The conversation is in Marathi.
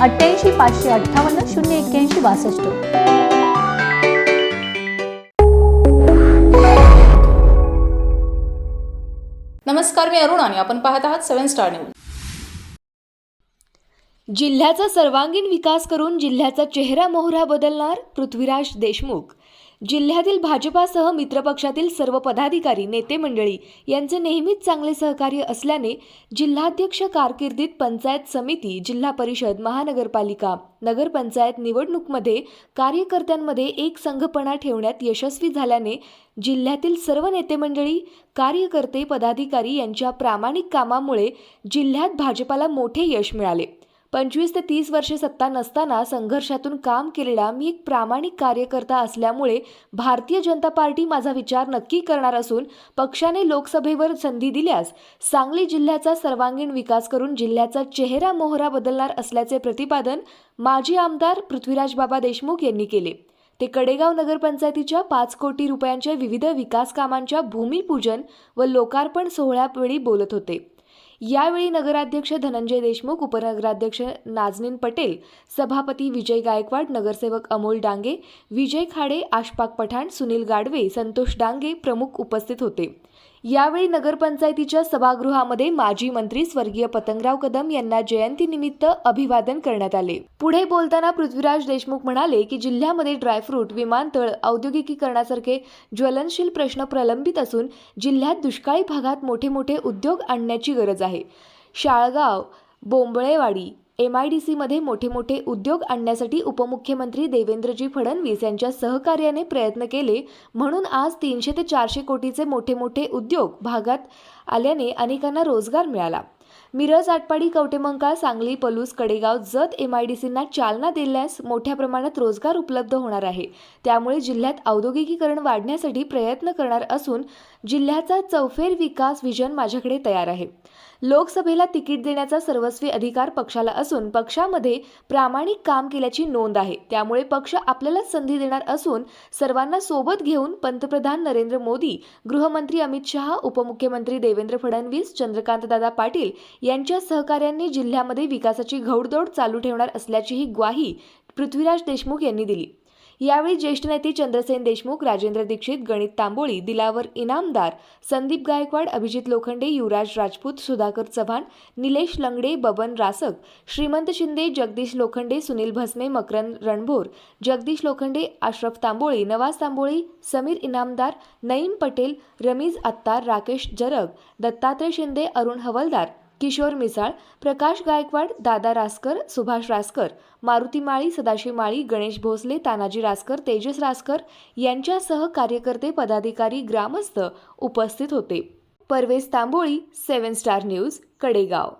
अठ्ठ्याऐंशी पाचशे अठ्ठावन्न शून्य एक्क्याऐंशी बासष्ट. नमस्कार मी अरुण आणि आपण पाहत आहात सेव्हन स्टार न्यूज. जिल्ह्याचा सर्वांगीण विकास करून जिल्ह्याचा चेहरा मोहरा बदलणार पृथ्वीराज देशमुख. जिल्ह्यातील भाजपासह मित्रपक्षातील सर्व पदाधिकारी नेते मंडळी यांचे नेहमीच चांगले सहकार्य असल्याने जिल्हाध्यक्ष कारकिर्दीत पंचायत समिती जिल्हा परिषद महानगरपालिका नगरपंचायत निवडणूकमध्ये कार्यकर्त्यांमध्ये एक संघपणा ठेवण्यात यशस्वी झाल्याने जिल्ह्यातील सर्व नेते मंडळी कार्यकर्ते पदाधिकारी यांच्या प्रामाणिक कामामुळे जिल्ह्यात भाजपाला मोठे यश मिळाले. पंचवीस ते तीस वर्षे सत्ता नसताना संघर्षातून काम केलेला मी एक प्रामाणिक कार्यकर्ता असल्यामुळे भारतीय जनता पार्टी माझा विचार नक्की करणार असून पक्षाने लोकसभेवर संधी दिल्यास सांगली जिल्ह्याचा सर्वांगीण विकास करून जिल्ह्याचा चेहरा मोहरा बदलणार असल्याचे प्रतिपादन माजी आमदार पृथ्वीराज बाबा देशमुख यांनी केले. ते कडेगाव नगरपंचायतीच्या पाच कोटी रुपयांच्या विविध विकास कामांच्या भूमिपूजन व लोकार्पण सोहळ्यावेळी बोलत होते. यावेळी नगराध्यक्ष धनंजय देशमुख उपनगराध्यक्ष नाजनीन पटेल सभापती विजय गायकवाड नगरसेवक अमोल डांगे विजय खाडे आशपाक पठाण सुनील गाडवे संतोष डांगे प्रमुख उपस्थित होते. यावेळी नगरपंचायतीच्या सभागृहामध्ये माजी मंत्री स्वर्गीय पतंगराव कदम यांना जयंतीनिमित्त अभिवादन करण्यात आले. पुढे बोलताना पृथ्वीराज देशमुख म्हणाले की जिल्ह्यामध्ये ड्रायफ्रूट विमानतळ औद्योगिकीकरणासारखे ज्वलनशील प्रश्न प्रलंबित असून जिल्ह्यात दुष्काळी भागात मोठे मोठे उद्योग आणण्याची गरज आहे. Shalgaon Bombalewadi M I D सीमध्ये मोठे मोठे उद्योग आणण्यासाठी उपमुख्यमंत्री देवेंद्रजी फडणवीस यांच्या सहकार्याने प्रयत्न केले म्हणून आज तीनशे ते चारशे कोटीचे मोठे मोठे उद्योग भागात आल्याने अनेकांना रोजगार मिळाला. Miraj Atpadi Kavathemahankal Sangli Palus Kadegaon Jat M I D सींना चालना दिल्यास मोठ्या प्रमाणात रोजगार उपलब्ध होणार आहे. त्यामुळे जिल्ह्यात औद्योगिकीकरण वाढण्यासाठी प्रयत्न करणार असून जिल्ह्याचा चौफेर विकास विजन माझ्याकडे तयार आहे. लोकसभेला तिकीट देण्याचा सर्वस्वी अधिकार पक्षाला असून पक्षामध्ये प्रामाणिक काम केल्याची नोंद आहे. त्यामुळे पक्ष आपल्यालाच संधी देणार असून सर्वांना सोबत घेऊन पंतप्रधान नरेंद्र मोदी गृहमंत्री अमित शहा उपमुख्यमंत्री देवेंद्र फडणवीस चंद्रकांतदादा पाटील यांच्या सहकार्यांनी जिल्ह्यामध्ये विकासाची घौडदौड चालू ठेवणार असल्याचीही ग्वाही पृथ्वीराज देशमुख यांनी दिली. यावेळी ज्येष्ठ नेते चंद्रसेन देशमुख राजेंद्र दीक्षित गणित तांबोळी दिलावर इनामदार संदीप गायकवाड अभिजित लोखंडे युवराज राजपूत सुधाकर चव्हाण निलेश लंगडे बबन रासक श्रीमंत शिंदे जगदीश लोखंडे सुनील भसने मकरंद रणभोर जगदीश लोखंडे आश्रफ तांबोळी नवाज तांबोळी समीर इनामदार नईम पटेल रमीज अत्तार राकेश जरग दत्तात्रय शिंदे अरुण हवलदार किशोर मिसाळ प्रकाश गायकवाड दादा रासकर सुभाष रासकर मारुती माळी सदाशिव माळी गणेश भोसले तानाजी रासकर तेजस रासकर यांच्यासह कार्यकर्ते पदाधिकारी ग्रामस्थ उपस्थित होते. Parvez Tamboli seven star news Kadegaon.